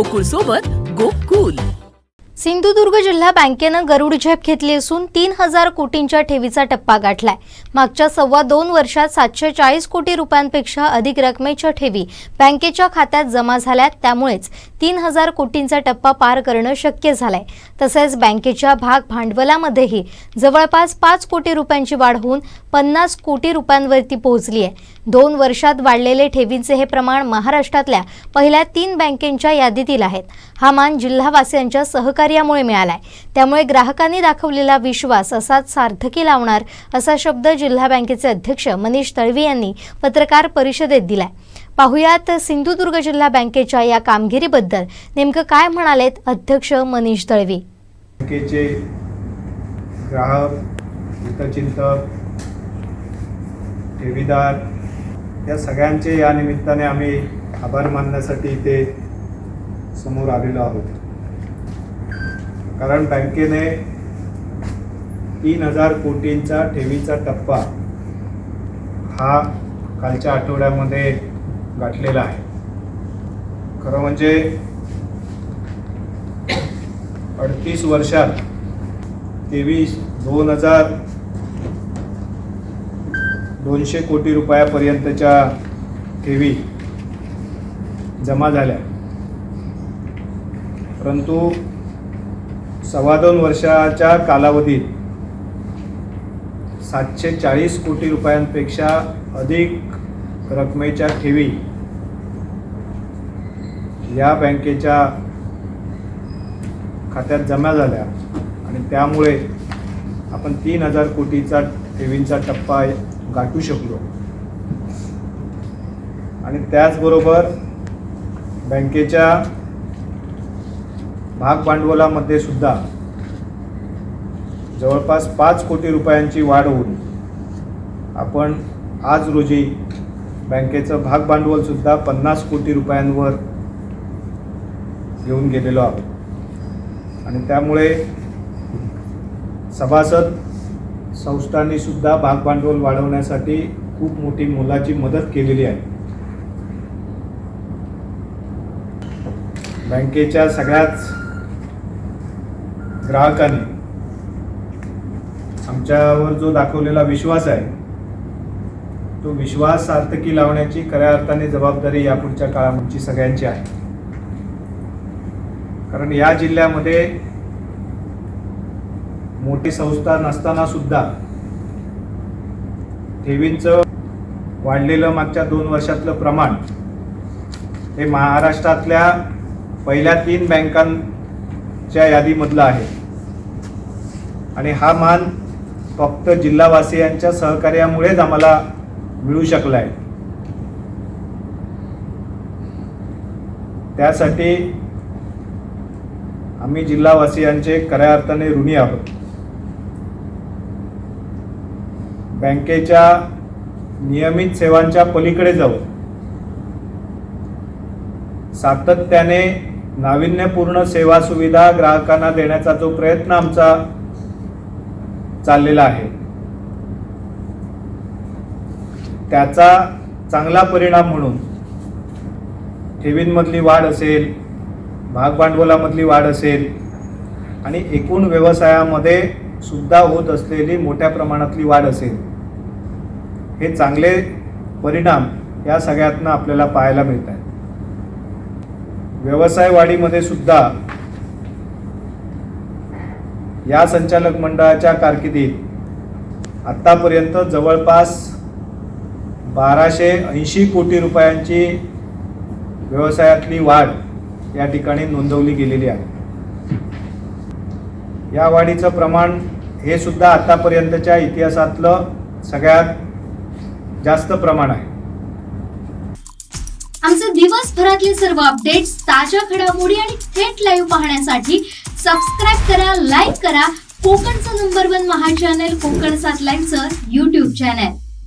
गोकुळ सोबत गोकुल. सिंधुदुर्ग जिल्हा बँकेनं गरुड झेप घेतली असून तीन हजार कोटींच्या ठेवीचा टप्पा गाठलाय. मागच्या सव्वा दोन वर्षात सातशे चाळीस कोटी रुपयांपेक्षा अधिक रकमेच्या ठेवी बँकेच्या खात्यात जमा झाल्यात. त्यामुळेच तीन हजार कोटींचा टप्पा पार करणं शक्य झालंय. तसेच बँकेच्या भाग भांडवलामध्येही जवळपास पाच कोटी रुपयांची वाढ होऊन पन्नास कोटी रुपयांवरती पोहोचली आहे दोन वर्षात वाढलेले ठेवींचे हे प्रमाण महाराष्ट्रातल्या पहिल्या तीन बँकेच्या यादीतील आहेत. हा मान जिल्हावासियांच्या सहकार्यामुळे मिळालाय. त्यामुळे ग्राहकांनी दाखवलेला विश्वास असाच सार्थकी लावणार असा शब्द जिल्हा बँकेचे अध्यक्ष मनीष तळवी यांनी पत्रकार परिषदेत दिलाय. पाहुयात सिंधुदुर्ग जिल्हा बँकेच्या या कामगिरीबद्दल. नेमकं काय म्हणालेत अध्यक्ष मनीष तळवी? बँकेचे ग्राहक हितचिंतक ठेवीदार या सगळ्यांचे या निमित्ताने आम्ही आभार मानण्यासाठी इथे समोर आलेलो आहोत. कारण बँकेने तीन हजार कोटींचा ठेवीचा टप्पा हा कालच्या आठवड्यामध्ये गाठलेला आहे. खरं म्हणजे अडतीस वर्षात तेवीस दोन हजार दोनशे कोटी रुपयापर्यंतच्या ठेवी जमा झाल्या. परंतु सव्वा दोन वर्षाच्या कालावधीत सातशे चाळीस कोटी रुपयांपेक्षा अधिक रकमेच्या ठेवी या बँकेच्या खात्यात जमा झाल्या आणि त्यामुळे आपण तीन हजार कोटीचा ठेवींचा टप्पा गाठू शकलो. आणि त्याचबरोबर बँकेच्या भाग भांडवलामध्ये सुद्धा जवळपास पाच कोटी रुपयांची वाढ होऊन आपण आज रोजी बँकेचं भाग भांडवलसुद्धा पन्नास कोटी रुपयांवर घेऊन गेलेलो आहोत. आणि त्यामुळे सभासद संस्थांनी सुद्धा भाग भांडवल वाढवण्यासाठी खूप मोठी मोलाची मदत केलेली आहे. बँकेच्या सगळ्याच ग्राहकांनी आमच्यावर जो दाखवलेला विश्वास आहे तो विश्वास सार्थकी लावण्याची खऱ्या अर्थाने जबाबदारी यापुढच्या काळाची सगळ्यांची आहे. कारण या जिल्ह्यामध्ये मोठी संस्था नसताना सुद्धा ठेवींचं वाढलेलं मागच्या दोन वर्षातलं प्रमाण हे महाराष्ट्रातल्या पहिल्या तीन बँकांच्या यादीमधलं आहे. आणि हा मान फक्त जिल्हावासियांच्या सहकार्यामुळेच आम्हाला मिळू शकला आहे त्यासाठी आम्ही जिल्हावासियांचे खऱ्या अर्थाने ऋणी आहोत. बँकेच्या नियमित सेवांच्या पलीकडे जाऊन सातत्याने नाविन्यपूर्ण सेवा सुविधा ग्राहकांना देण्याचा जो प्रयत्न आमचा चाललेला आहे त्याचा चांगला परिणाम म्हणून ठेवींमधली वाढ असेल भाग भांडवलामधली वाढ असेल आणि एकूण व्यवसायामध्ये सुद्धा होत असलेली मोठ्या प्रमाणातली वाढ असेल. हे चांगले परिणाम या सगळ्यातनं आपल्याला पाहायला मिळत आहेत व्यवसाय वाढीमध्ये सुद्धा या संचालक मंडळाच्या कारकिर्दीत आत्तापर्यंत जवळपास बाराशे ऐंशी कोटी रुपयांची व्यवसायातली वाढ या ठिकाणी नोंदवली गेलेली आहे. या वाढीचं प्रमाण हे सुद्धा आतापर्यंतच्या इतिहासातलं सगळ्यात जास्त प्रमाण आहे. आमचे दिवसभरातले सर्व अपडेट्स ताज्या घडामोडी आणि थेट लाईव्ह पाहण्यासाठी सबस्क्राईब करा लाईक करा. कोकणचं नंबर वन महा चॅनल कोकण सात लाईव्हचं युट्यूब चॅनल